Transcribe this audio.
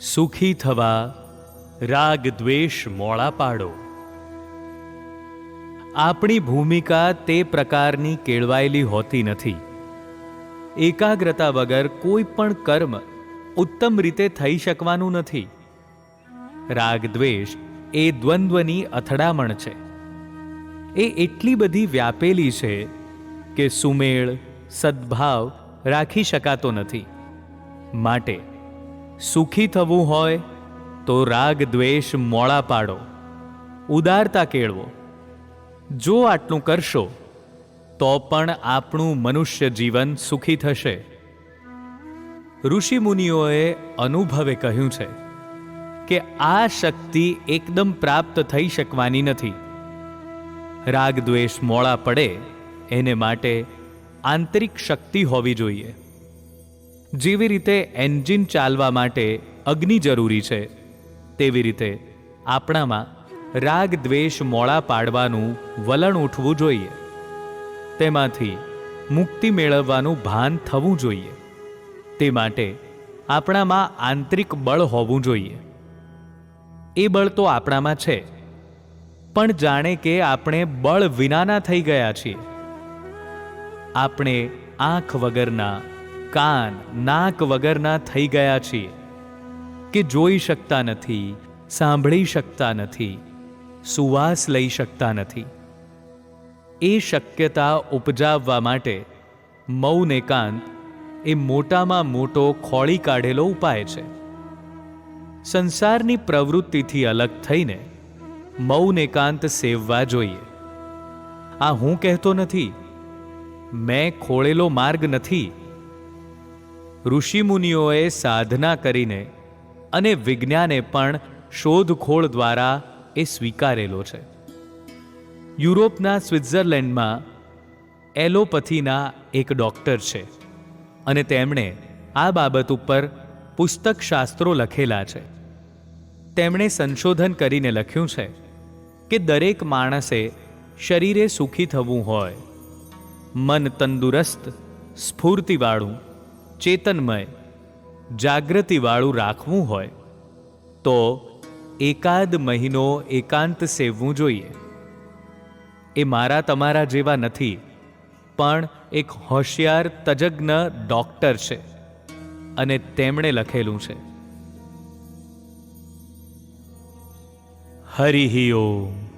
સુખી થવા રાગ દ્વેષ મોળા પાડો. આપણી ભૂમિકા તે પ્રકારની કેળવાયેલી હોતી નથી. એકાગ્રતા વગર કોઈ પણ કર્મ ઉત્તમ રીતે થઈ શકવાનું નથી. રાગ દ્વેષ એ દ્વંદ્વની અથડામણ છે. એ એટલી બધી વ્યાપેલી છે કે સુમેળ, સદ્ભાવ રાખી શકાતો નથી. માટે સુખી થવું હોય તો રાગ, દ્વેષ મોળા પાડો. ઉદારતા કેળવો. જો આટલું કરશો, તો પણ આપણું મનુષ્ય જીવન સુખી થશે. ઋષિમુનિઓએ અનુભવે કહ્યું છે કે આ શક્તિ એકદમ પ્રાપ્ત થઈ શકવાની નથી. રાગ, દ્વેષ મોળા પડે, એને માટે આંતરિક શક્તિ હોવી જોઈએ. જેવી રીતે એન્જિન ચાલવા માટે અગ્નિ જરૂરી છે, તેવી રીતે આપણામાં રાગ દ્વેષ મોળા પાડવાનું વલણ ઉઠવું જોઈએ. તેમાંથી મુક્તિ મેળવવાનું ભાન થવું જોઈએ. તે માટે આપણામાં આંતરિક બળ હોવું જોઈએ. એ બળ તો આપણામાં છે, પણ જાણે કે આપણે બળ વિનાના થઈ ગયા છીએ. આપણે આંખ વગરના કાન, નાક વગરના થઈ ગયા છીએ કે જોઈ શકતા નથી, સાંભળી શકતા નથી, સુવાસ લઈ શકતા નથી. એ શક્યતા ઉપજાવવા માટે મૌન એકાંત એ મોટામાં મોટો ખોળી કાઢેલો ઉપાય છે. સંસારની પ્રવૃત્તિથી અલગ થઈને મૌન એકાંત સેવવા જોઈએ. આ હું કહેતો નથી, મેં ખોળેલો માર્ગ નથી ઋષિમુનિઓએ સાધના કરીને અને વિજ્ઞાને પણ શોધખોળ દ્વારા એ સ્વીકારેલો છે. યુરોપના સ્વિટ્ઝરલેન્ડમાં એલોપથીના એક ડૉક્ટર છે અને તેમણે આ બાબત ઉપર પુસ્તક શાસ્ત્રો લખેલા છે. તેમણે સંશોધન કરીને લખ્યું છે કે દરેક માણસે શરીરે સુખી થવું હોય, મન તંદુરસ્ત, સ્ફૂર્તિવાળું ચેતનમય, જાગૃતિવાળું રાખવું હોય, તો એકાદ મહિનો એકાંત સેવવું જોઈએ. એ મારા તમારા જેવા નથી, પણ એક હોશિયાર, તજજ્ઞ ડોક્ટર છે, અને તેમણે લખેલું છે. હરિ ઓમ.